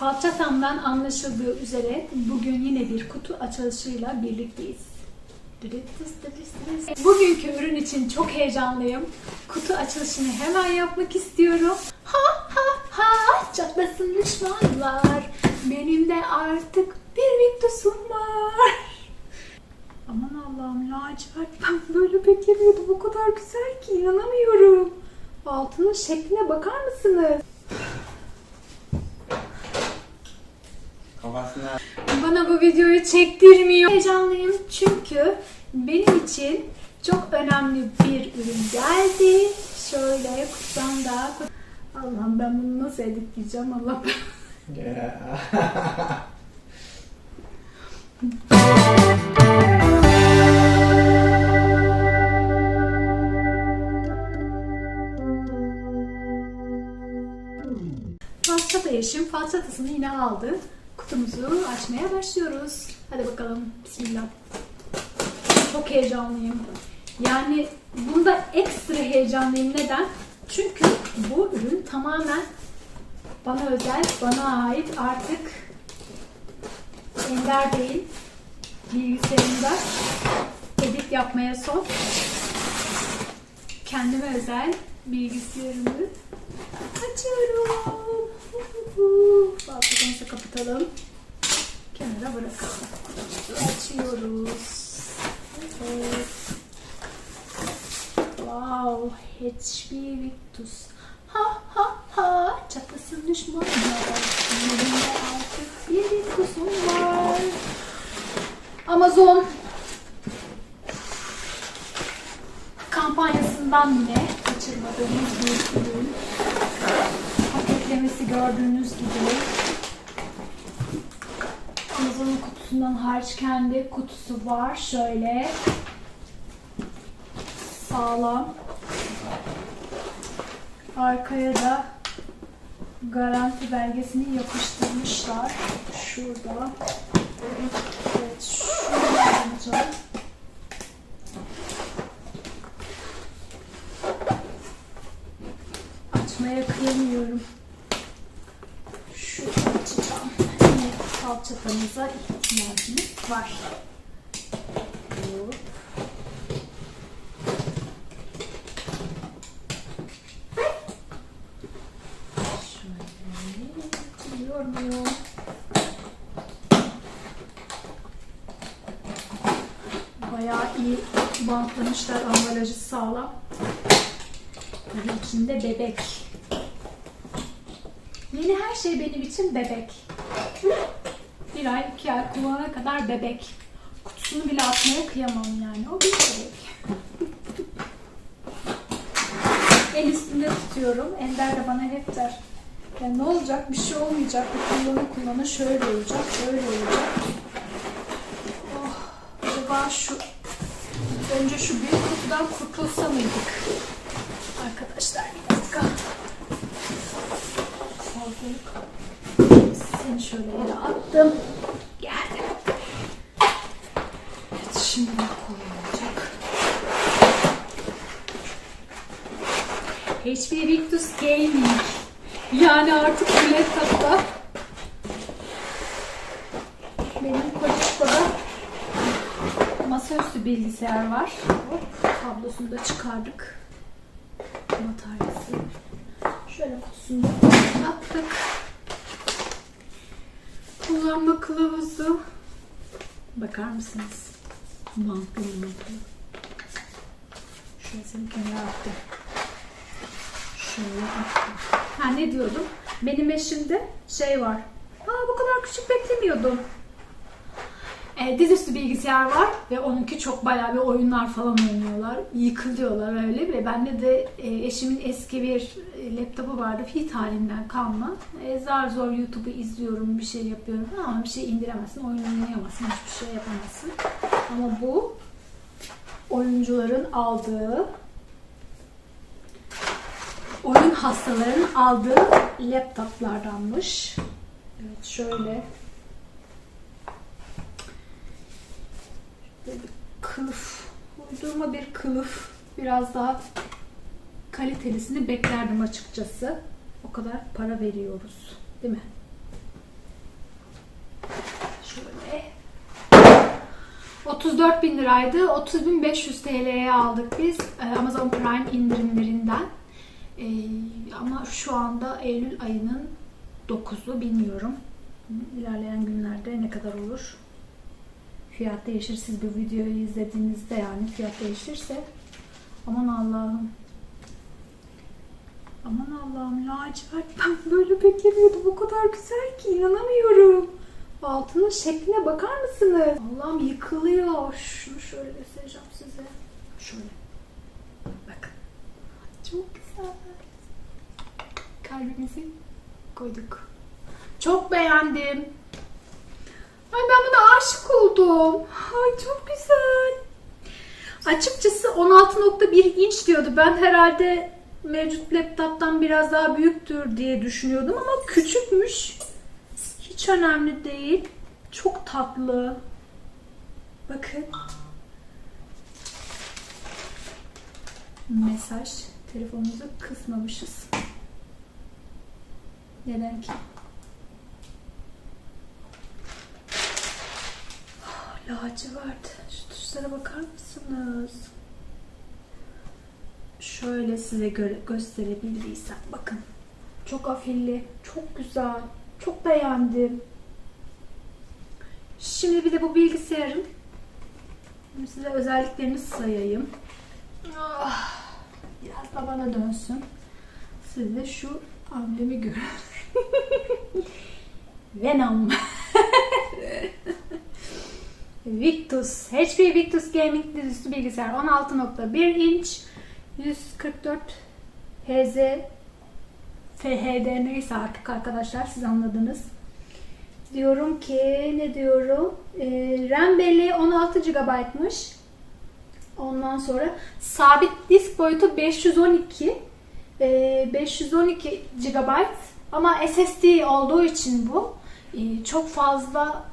Falçatamdan anlaşıldığı üzere bugün yine bir kutu açılışıyla birlikteyiz. Bugünkü ürün için çok heyecanlıyım. Kutu açılışını hemen yapmak istiyorum. Ha ha ha çatlasın düşmanlar. Benim de artık bir Victus'um var. Aman Allah'ım lacivert ben böyle beklemiyordum. O kadar güzel ki inanamıyorum. Altının şekline bakar mısınız? Kafasına Bana bu videoyu çektirmiyor. Heyecanlıyım çünkü benim için çok önemli bir ürün geldi. Şöyle kutudan da Allah'ım ben bunu nasıl editleyeceğim Allah Falçata eşim falçatasını yine aldı. Kutumuzu açmaya başlıyoruz. Hadi bakalım. Bismillah. Çok heyecanlıyım. Yani bunda ekstra heyecanlıyım. Neden? Çünkü bu ürün tamamen bana özel, bana ait artık Ender değil. Bilgisayarımda edit yapmaya son. Kendime özel bilgisayarımı açıyorum. Kapatalım. Kenara bırakalım. Açıyoruz. Evet. Wow, HP Victus. Ha ha ha, çatlasın düşmanlar. Elimde artık bir Victus'um var. Amazon kampanyasından yine kaçırmadığımız bir ürün. Paketlemesi gördüğünüz gibi. Kutusundan hariç kendi kutusu var. Şöyle sağlam. Arkaya da garanti belgesini yapıştırmışlar. Şurada. Evet, şurada alacağım. Açmaya kıyamıyorum. Şu açacağım. Yine salçatamıza var. Bayağı iyi bantlamışlar. Ambalajı sağlam. Tabii içinde bebek. Yeni her şey benim için bebek. Bir ay, iki ay kullanana kadar bebek. Kutusunu bile atmaya kıyamam yani. O bir bebek. El üstünde tutuyorum. Ender de bana hep der. Ya ne olacak? Bir şey olmayacak. Bu kullanı kullanı şöyle olacak, şöyle olacak. Oh, acaba şu önce şu büyük kutudan kurtulsa mıydık? Arkadaşlar bir dakika. Fazlalık. Seni şöyle yere attım. Geldim. Evet şimdi koyulacak. HP Victus Gaming. Yani artık bu laptopta benim Kojiko'da masaüstü bilgisayar var. Hop, tablosunu da çıkardık bataryası. Şöyle kutusunu attık. Kullanma kılavuzu. Bakar mısınız? Mantlı. Şöyle seni kenara attım. Şöyle attım. Ha ne diyordum? Benim eşimde şey var. Aa bu kadar küçük beklemiyordum. E, dizüstü bilgisayar var ve onunki çok bayağı bir oyunlar falan oynuyorlar. Yıkılıyorlar öyle ve bende de e, eşimin eski bir e, laptopu vardı. Fit halinden kalma. E, zar zor YouTube'u izliyorum, bir şey yapıyorum ama bir şey indiremezsin, oyun oynayamazsın, hiçbir şey yapamazsın. Ama bu oyuncuların aldığı oyun hastalarının aldığı laptoplardanmış. Evet şöyle Kılıf, uydurma bir kılıf. Biraz daha kalitelisini beklerdim açıkçası. O kadar para veriyoruz. Değil mi? Şöyle. 34 bin liraydı. 30.500 TL'ye aldık biz e, Amazon Prime indirimlerinden. E, ama şu anda Eylül ayının 9'u bilmiyorum. İlerleyen günlerde ne kadar olur Fiyat değişir. Siz bu videoyu izlediğinizde yani fiyat değişirse aman Allah'ım. Aman Allah'ım lacivert ben böyle beklemiyordum. O kadar güzel ki inanamıyorum. Altının şekline bakar mısınız? Allah'ım yıkılıyor. Şunu şöyle göstereceğim size. Şöyle. Bakın. Çok güzel. Kalbimizi koyduk. Çok beğendim. Ay ben buna aşık oldum. Ay çok güzel. Açıkçası 16.1 inç diyordu. Ben herhalde mevcut laptoptan biraz daha büyüktür diye düşünüyordum ama küçükmüş. Hiç önemli değil. Çok tatlı. Bakın. Mesaj. Telefonumuzu kısmamışız. Neden ki? Ah, Lacivert. Şu tuşlara bakar mısınız? Şöyle size gö- gösterebildiysem. Bakın. Çok afilli. Çok güzel. Çok beğendim. Şimdi bir de bu bilgisayarın size özelliklerini sayayım. Ah, Biraz da bana dönsün. Siz de şu amblemi görün. Venom. Victus. HP Victus Gaming dizüstü bilgisayar 16.1 inç 144 Hz FHD neyse artık arkadaşlar siz anladınız. Diyorum ki ne diyorum? Ee, RAM belleği 16 GB'mış. Ondan sonra sabit disk boyutu 512. Ee, 512 GB ama SSD olduğu için bu ee, çok fazla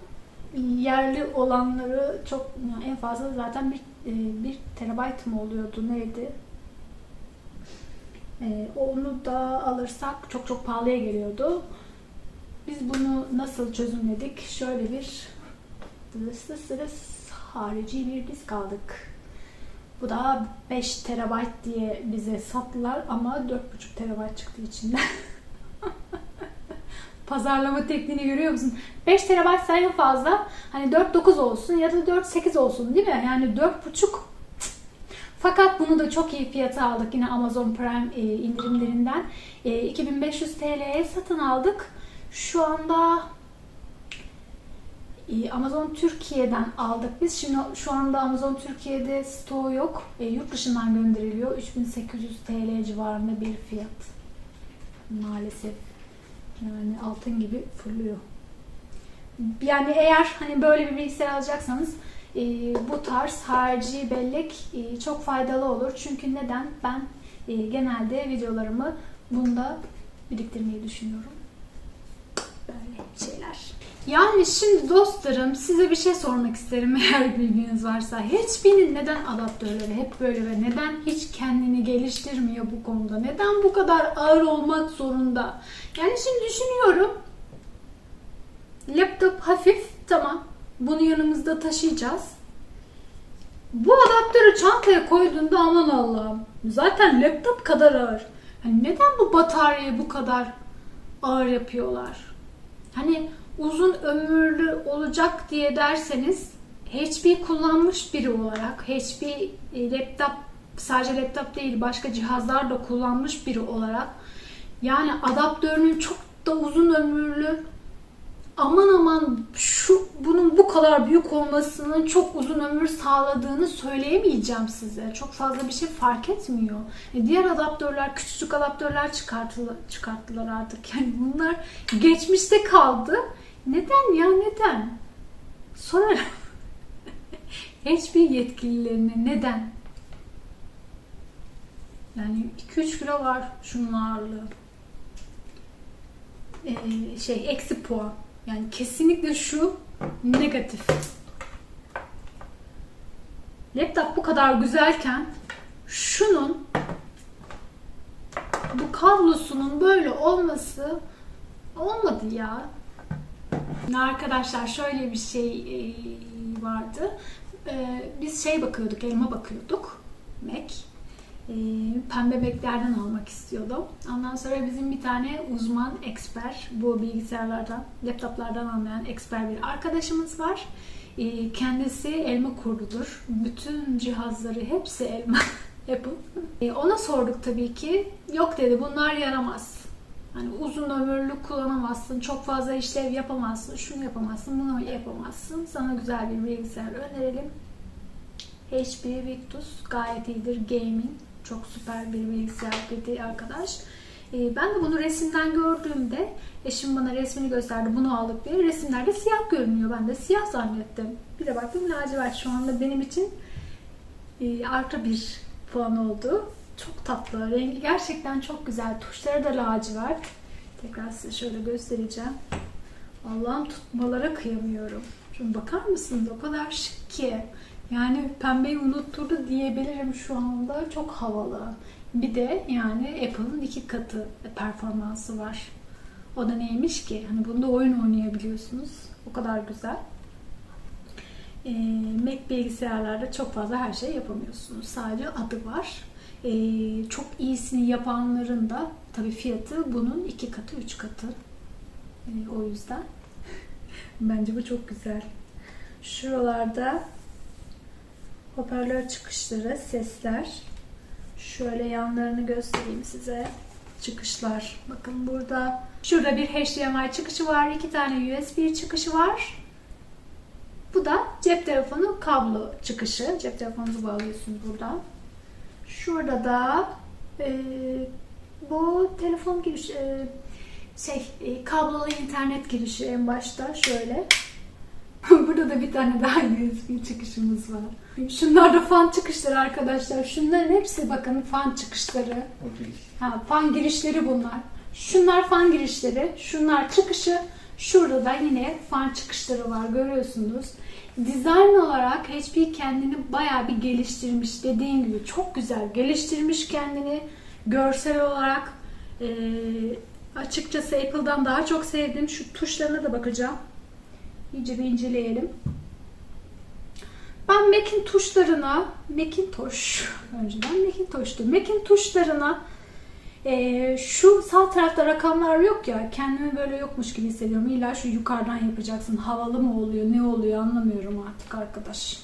yerli olanları çok en fazla zaten bir, e, bir terabayt mı oluyordu neydi? Ee, onu da alırsak çok çok pahalıya geliyordu. Biz bunu nasıl çözümledik? Şöyle bir dırıs dırıs harici bir disk aldık. Bu da 5 terabayt diye bize sattılar ama 4,5 terabayt çıktı içinden. Pazarlama tekniğini görüyor musun? 5 terabayt en fazla hani 4-9 olsun ya da 4-8 olsun değil mi? Yani 4,5 fakat bunu da çok iyi fiyata aldık yine Amazon Prime e, indirimlerinden. E, 2500 TL'ye satın aldık. Şu anda e, Amazon Türkiye'den aldık biz. Şimdi şu anda Amazon Türkiye'de stoğu yok. E, yurt dışından gönderiliyor. 3800 TL civarında bir fiyat. Maalesef. Yani altın gibi fırlıyor. Yani eğer hani böyle bir bilgisayar alacaksanız e, bu tarz harici bellek e, çok faydalı olur. Çünkü neden? Ben e, genelde videolarımı bunda biriktirmeyi düşünüyorum. Böyle şeyler. Yani şimdi dostlarım size bir şey sormak isterim eğer bilginiz varsa. HP'nin neden adaptörleri hep böyle ve neden hiç kendini geliştirmiyor bu konuda? Neden bu kadar ağır olmak zorunda? Yani şimdi düşünüyorum. Laptop hafif tamam. Bunu yanımızda taşıyacağız. Bu adaptörü çantaya koyduğunda aman Allah'ım. Zaten laptop kadar ağır. Hani neden bu bataryayı bu kadar ağır yapıyorlar? Hani uzun ömürlü olacak diye derseniz HP kullanmış biri olarak HP laptop sadece laptop değil başka cihazlar da kullanmış biri olarak yani adaptörünün çok da uzun ömürlü aman aman şu bunun bu kadar büyük olmasının çok uzun ömür sağladığını söyleyemeyeceğim size. Çok fazla bir şey fark etmiyor. E diğer adaptörler, küçücük adaptörler çıkarttılar, çıkarttılar artık. Yani bunlar geçmişte kaldı. Neden ya neden? Sorarım. Hiçbir yetkililerine neden? Yani 2-3 kilo var şunun ağırlığı. Ee, şey eksi puan. Yani kesinlikle şu negatif. Laptop bu kadar güzelken şunun bu kablosunun böyle olması olmadı ya. Arkadaşlar şöyle bir şey e, vardı. Ee, biz şey bakıyorduk, elma bakıyorduk. Mac. Ee, pembe Mac'lerden almak istiyordum. Ondan sonra bizim bir tane uzman, eksper, bu bilgisayarlardan, laptoplardan anlayan eksper bir arkadaşımız var. Kendisi elma kurdudur. Bütün cihazları hepsi elma. Apple. Ona sorduk tabii ki. Yok dedi bunlar yaramaz. Hani uzun ömürlü kullanamazsın, çok fazla işlev yapamazsın, şunu yapamazsın, bunu yapamazsın. Sana güzel bir bilgisayar önerelim. HP Victus gayet iyidir. Gaming çok süper bir bilgisayar dedi arkadaş. Ee, ben de bunu resimden gördüğümde eşim bana resmini gösterdi. Bunu aldık diye. Resimlerde siyah görünüyor. Ben de siyah zannettim. Bir de baktım lacivert şu anda benim için e, artı bir puan oldu. Çok tatlı. Rengi gerçekten çok güzel. Tuşları da lacivert. Tekrar size şöyle göstereceğim. Allah'ım tutmalara kıyamıyorum. Şimdi bakar mısınız? O kadar şık ki. Yani pembeyi unutturdu diyebilirim şu anda. Çok havalı. Bir de yani Apple'ın iki katı performansı var. O da neymiş ki? Hani bunda oyun oynayabiliyorsunuz. O kadar güzel. Ee, Mac bilgisayarlarda çok fazla her şey yapamıyorsunuz. Sadece adı var. Ee, çok iyisini yapanların da tabii fiyatı bunun iki katı, üç katı. Ee, o yüzden bence bu çok güzel. Şuralarda hoparlör çıkışları, sesler. Şöyle yanlarını göstereyim size. Çıkışlar. Bakın burada. Şurada bir HDMI çıkışı var. iki tane USB çıkışı var. Bu da cep telefonu kablo çıkışı. Cep telefonunuzu bağlıyorsunuz buradan. Şurada da e, bu telefon giriş e, şey e, kablolu internet girişi en başta şöyle. Burada da bir tane daha USB çıkışımız var. Şunlar da fan çıkışları arkadaşlar. Şunların hepsi bakın fan çıkışları. Ha, fan girişleri bunlar. Şunlar fan girişleri, şunlar çıkışı. Şurada da yine fan çıkışları var görüyorsunuz. Dizayn olarak HP kendini bayağı bir geliştirmiş. Dediğim gibi çok güzel geliştirmiş kendini. Görsel olarak e, açıkçası Apple'dan daha çok sevdim. Şu tuşlarına da bakacağım. İyice bir inceleyelim. Ben Mac'in tuşlarına, Macintosh, önceden Macintosh'tu. Mac'in tuşlarına ee, şu sağ tarafta rakamlar yok ya kendimi böyle yokmuş gibi hissediyorum. İlla şu yukarıdan yapacaksın. Havalı mı oluyor ne oluyor anlamıyorum artık arkadaş.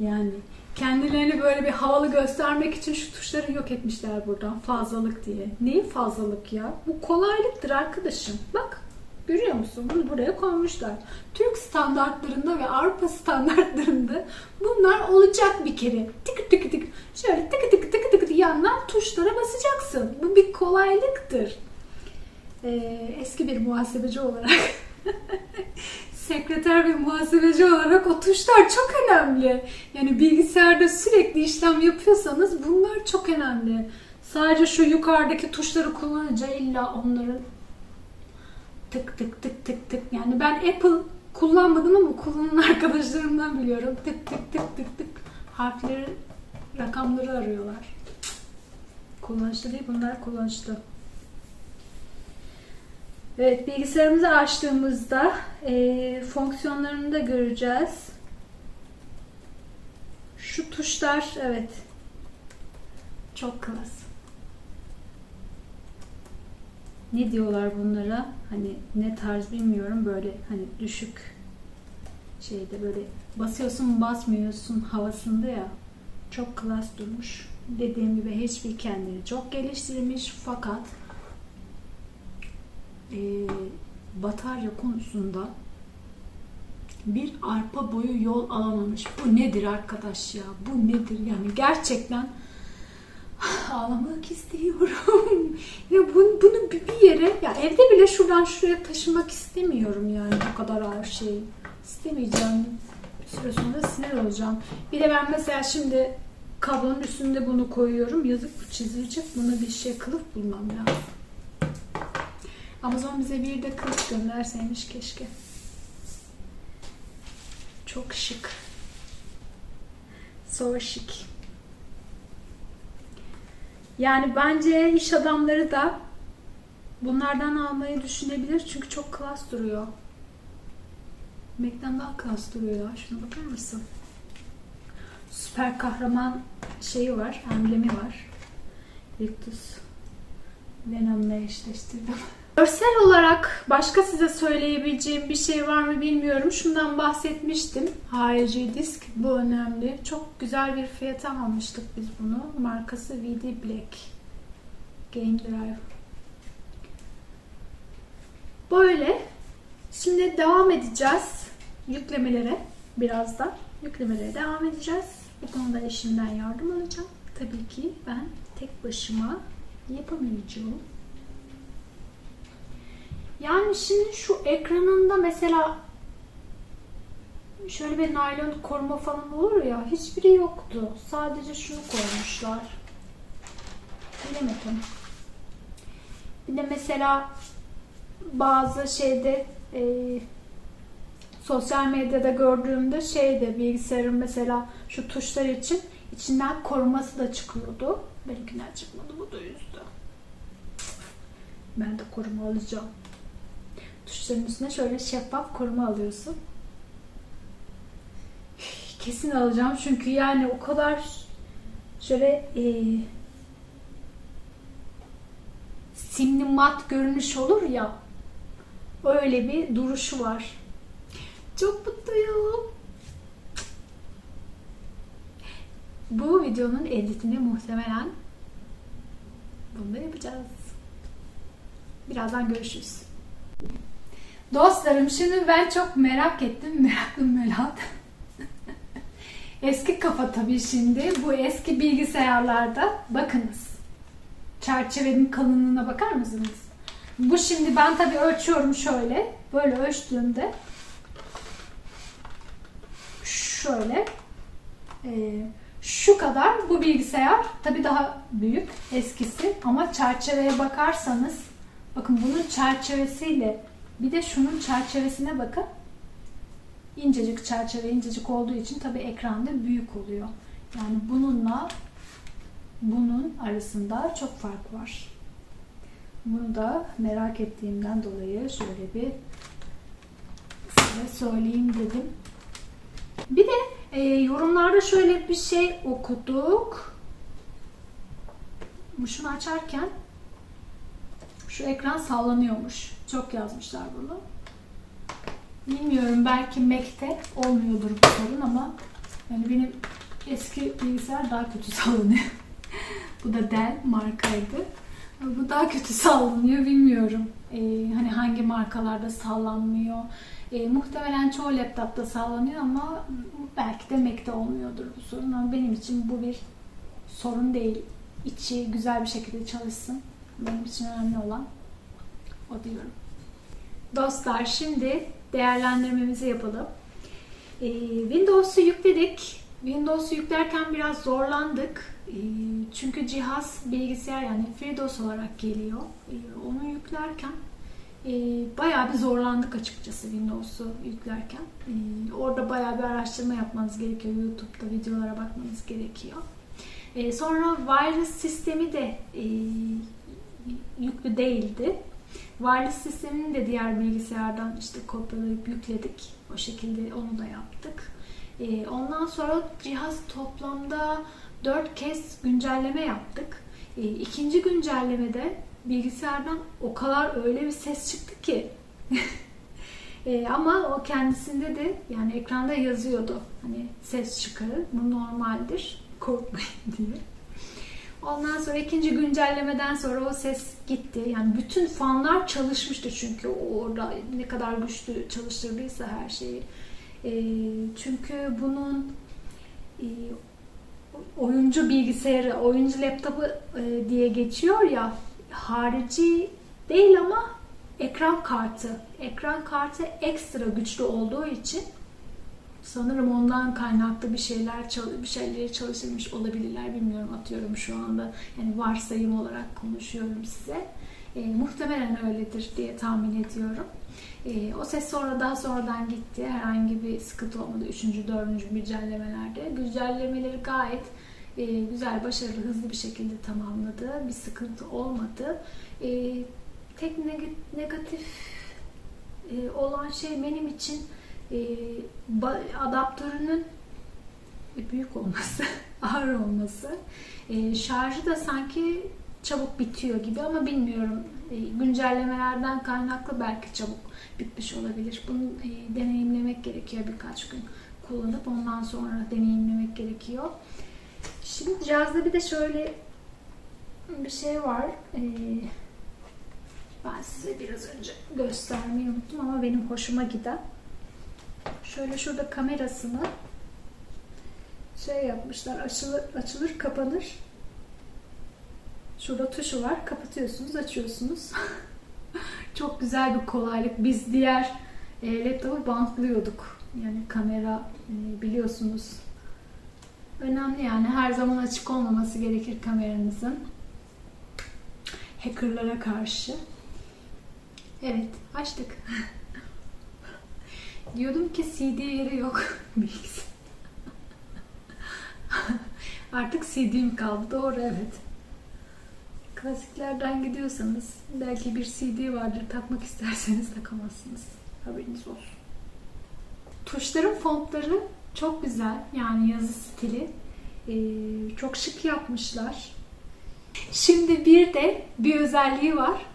Yani kendilerini böyle bir havalı göstermek için şu tuşları yok etmişler buradan fazlalık diye. Neyi fazlalık ya? Bu kolaylıktır arkadaşım. Bak görüyor musun? Bunu buraya koymuşlar. Türk standartlarında ve Avrupa standartlarında bunlar olacak bir kere. Tık tık tık. Şöyle tık tık tık tık yandan tuşlara basacaksın. Bu bir kolaylıktır. Ee, eski bir muhasebeci olarak sekreter ve muhasebeci olarak o tuşlar çok önemli. Yani bilgisayarda sürekli işlem yapıyorsanız bunlar çok önemli. Sadece şu yukarıdaki tuşları kullanınca illa onların tık tık tık tık tık yani ben Apple kullanmadım ama kullanan arkadaşlarımdan biliyorum. Tık tık tık tık tık harfleri rakamları arıyorlar. Kullanışlı değil bunlar kullanışlı. Evet bilgisayarımızı açtığımızda e, fonksiyonlarını da göreceğiz. Şu tuşlar evet çok klas. Ne diyorlar bunlara? Hani ne tarz bilmiyorum böyle hani düşük şeyde böyle basıyorsun basmıyorsun havasında ya çok klas durmuş. Dediğim gibi HP kendini çok geliştirmiş fakat e, batarya konusunda bir arpa boyu yol alamamış. Bu nedir arkadaş ya? Bu nedir? Yani gerçekten ağlamak istiyorum. ya bunu, bunu bir yere ya evde bile şuradan şuraya taşımak istemiyorum yani bu kadar ağır şey. İstemeyeceğim. Bir süre sonra sinir olacağım. Bir de ben mesela şimdi kablonun üstünde bunu koyuyorum. Yazık bu çizilecek. Buna bir şey kılıf bulmam lazım. Amazon bize bir de kılıf gönderseymiş keşke. Çok şık. So şık. Yani bence iş adamları da bunlardan almayı düşünebilir. Çünkü çok klas duruyor. Mac'den daha klas duruyor ya. Şuna bakar mısın? süper kahraman şeyi var, emblemi var. Victus Venom'la eşleştirdim. Görsel olarak başka size söyleyebileceğim bir şey var mı bilmiyorum. Şundan bahsetmiştim. Harici disk. Bu önemli. Çok güzel bir fiyata almıştık biz bunu. Markası VD Black. Game Drive. Böyle. Şimdi devam edeceğiz yüklemelere birazdan. Yüklemelere devam edeceğiz. Bu konuda eşimden yardım alacağım. Tabii ki ben tek başıma yapamayacağım. Yani şimdi şu ekranında mesela şöyle bir naylon koruma falan olur ya hiçbiri yoktu. Sadece şunu koymuşlar. Bilemedim. Bir de mesela bazı şeyde e, sosyal medyada gördüğümde şeyde bilgisayarın mesela şu tuşlar için içinden koruması da çıkıyordu. Benimkinden çıkmadı bu da üzdü. Ben de koruma alacağım. Tuşların üstüne şöyle şeffaf koruma alıyorsun. Kesin alacağım çünkü yani o kadar şöyle e, simli mat görünüş olur ya öyle bir duruşu var. Çok mutluyum. Bu videonun editini muhtemelen bunda yapacağız. Birazdan görüşürüz. Dostlarım şimdi ben çok merak ettim. Meraklı melat. eski kafa tabii şimdi. Bu eski bilgisayarlarda bakınız. Çerçevenin kalınlığına bakar mısınız? Bu şimdi ben tabii ölçüyorum şöyle. Böyle ölçtüğümde şöyle e, şu kadar bu bilgisayar tabii daha büyük eskisi ama çerçeveye bakarsanız bakın bunun çerçevesiyle bir de şunun çerçevesine bakın. İncecik çerçeve incecik olduğu için tabii ekranda büyük oluyor. Yani bununla bunun arasında çok fark var. Bunu da merak ettiğimden dolayı şöyle bir size söyleyeyim dedim. Bir de e, yorumlarda şöyle bir şey okuduk. Şunu açarken şu ekran sallanıyormuş. Çok yazmışlar bunu. Bilmiyorum belki Mac'te olmuyordur bu sorun ama yani benim eski bilgisayar daha kötü sallanıyor. bu da Dell markaydı. Bu daha kötü sallanıyor bilmiyorum. Ee, hani hangi markalarda sallanmıyor. Ee, muhtemelen çoğu laptopta sallanıyor ama belki de Mac'te olmuyordur bu sorun. Ama benim için bu bir sorun değil. İçi güzel bir şekilde çalışsın. Benim için önemli olan o diyorum. Dostlar şimdi değerlendirmemizi yapalım. Ee, Windows'u yükledik. Windows'u yüklerken biraz zorlandık. Ee, çünkü cihaz bilgisayar yani FreeDOS olarak geliyor. Ee, onu yüklerken e, bayağı bir zorlandık açıkçası Windows'u yüklerken. Orada bayağı bir araştırma yapmanız gerekiyor. YouTube'da videolara bakmanız gerekiyor. Sonra wireless sistemi de yüklü değildi. Wireless sistemini de diğer bilgisayardan işte kopyalayıp yükledik. O şekilde onu da yaptık. Ondan sonra cihaz toplamda 4 kez güncelleme yaptık. E, ikinci güncellemede bilgisayardan o kadar öyle bir ses çıktı ki e, ama o kendisinde de yani ekranda yazıyordu. Hani ses çıkarır. Bu normaldir. Korkmayın diye. Ondan sonra ikinci güncellemeden sonra o ses gitti. Yani bütün fanlar çalışmıştı çünkü orada ne kadar güçlü çalıştırdıysa her şeyi. E, çünkü bunun e, oyuncu bilgisayarı, oyuncu laptopu e, diye geçiyor ya harici değil ama ekran kartı. Ekran kartı ekstra güçlü olduğu için sanırım ondan kaynaklı bir şeyler bir şeyleri çalışılmış olabilirler bilmiyorum atıyorum şu anda. Yani varsayım olarak konuşuyorum size. E, muhtemelen öyledir diye tahmin ediyorum. E, o ses sonra daha sonradan gitti. Herhangi bir sıkıntı olmadı. Üçüncü, dördüncü güncellemelerde. Güncellemeleri gayet e, güzel, başarılı, hızlı bir şekilde tamamladı. Bir sıkıntı olmadı. E, tek negatif e, olan şey benim için adaptörünün e, büyük olması, ağır olması. E, şarjı da sanki çabuk bitiyor gibi ama bilmiyorum. E, güncellemelerden kaynaklı belki çabuk bitmiş olabilir. Bunu e, deneyimlemek gerekiyor birkaç gün kullanıp ondan sonra deneyimlemek gerekiyor. Şimdi cihazda bir de şöyle bir şey var. Ben size biraz önce göstermeyi unuttum ama benim hoşuma giden. Şöyle şurada kamerasını şey yapmışlar. Açılır, açılır kapanır. Şurada tuşu var. Kapatıyorsunuz, açıyorsunuz. Çok güzel bir kolaylık. Biz diğer e, laptopu bantlıyorduk. Yani kamera e, biliyorsunuz. Önemli yani. Her zaman açık olmaması gerekir kameranızın. Hackerlara karşı. Evet, açtık. Diyordum ki CD yeri yok. Artık CD'm kaldı. Doğru evet. Klasiklerden gidiyorsanız belki bir CD vardır. Takmak isterseniz takamazsınız. Haberiniz olsun. Tuşların fontları çok güzel. Yani yazı stili. Ee, çok şık yapmışlar. Şimdi bir de bir özelliği var.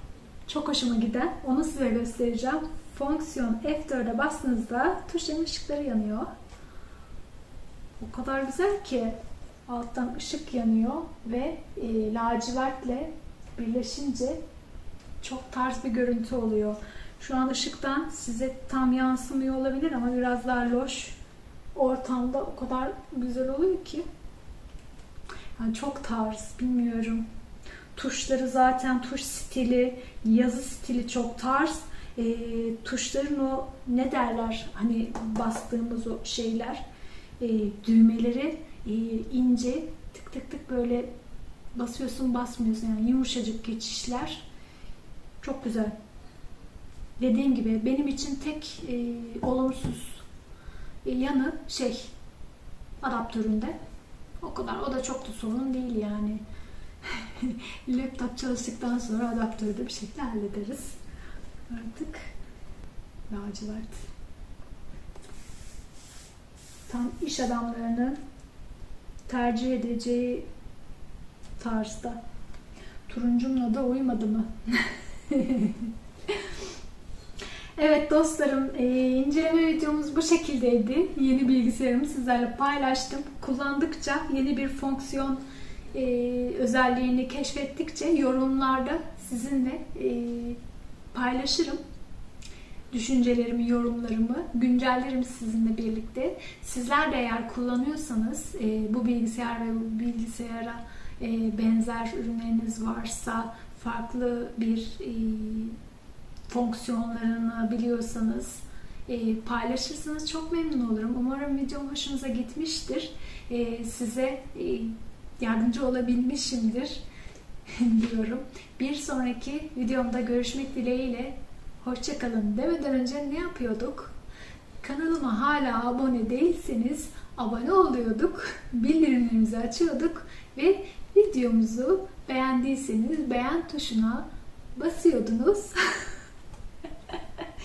Çok hoşuma giden. Onu size göstereceğim. Fonksiyon F4'e bastığınızda tuşların ışıkları yanıyor. O kadar güzel ki alttan ışık yanıyor ve e, lacivertle birleşince çok tarz bir görüntü oluyor. Şu an ışıktan size tam yansımıyor olabilir ama biraz daha loş ortamda o kadar güzel oluyor ki. Yani çok tarz, bilmiyorum. Tuşları zaten tuş stili, yazı stili çok tarz. E, tuşların o ne derler hani bastığımız o şeyler e, düğmeleri e, ince tık tık tık böyle basıyorsun basmıyorsun yani yumuşacık geçişler çok güzel. Dediğim gibi benim için tek e, olumsuz e, yanı şey adaptöründe. O kadar. O da çok da sorun değil yani. Laptop çalıştıktan sonra adaptörü de bir şekilde hallederiz. Artık lacivert. Tam iş adamlarının tercih edeceği tarzda. Turuncumla da uymadı mı? evet dostlarım, e, inceleme videomuz bu şekildeydi. Yeni bilgisayarımı sizlerle paylaştım. Kullandıkça yeni bir fonksiyon e, özelliğini keşfettikçe yorumlarda sizinle e, paylaşırım düşüncelerimi, yorumlarımı güncellerim sizinle birlikte. Sizler de eğer kullanıyorsanız e, bu bilgisayar ve bu bilgisayara e, benzer ürünleriniz varsa farklı bir e, fonksiyonlarını biliyorsanız e, paylaşırsanız çok memnun olurum. Umarım videom hoşunuza gitmiştir. E, size e, yardımcı olabilmişimdir diyorum. Bir sonraki videomda görüşmek dileğiyle Hoşçakalın demeden önce ne yapıyorduk? Kanalıma hala abone değilseniz abone oluyorduk, bildirimlerimizi açıyorduk ve videomuzu beğendiyseniz beğen tuşuna basıyordunuz.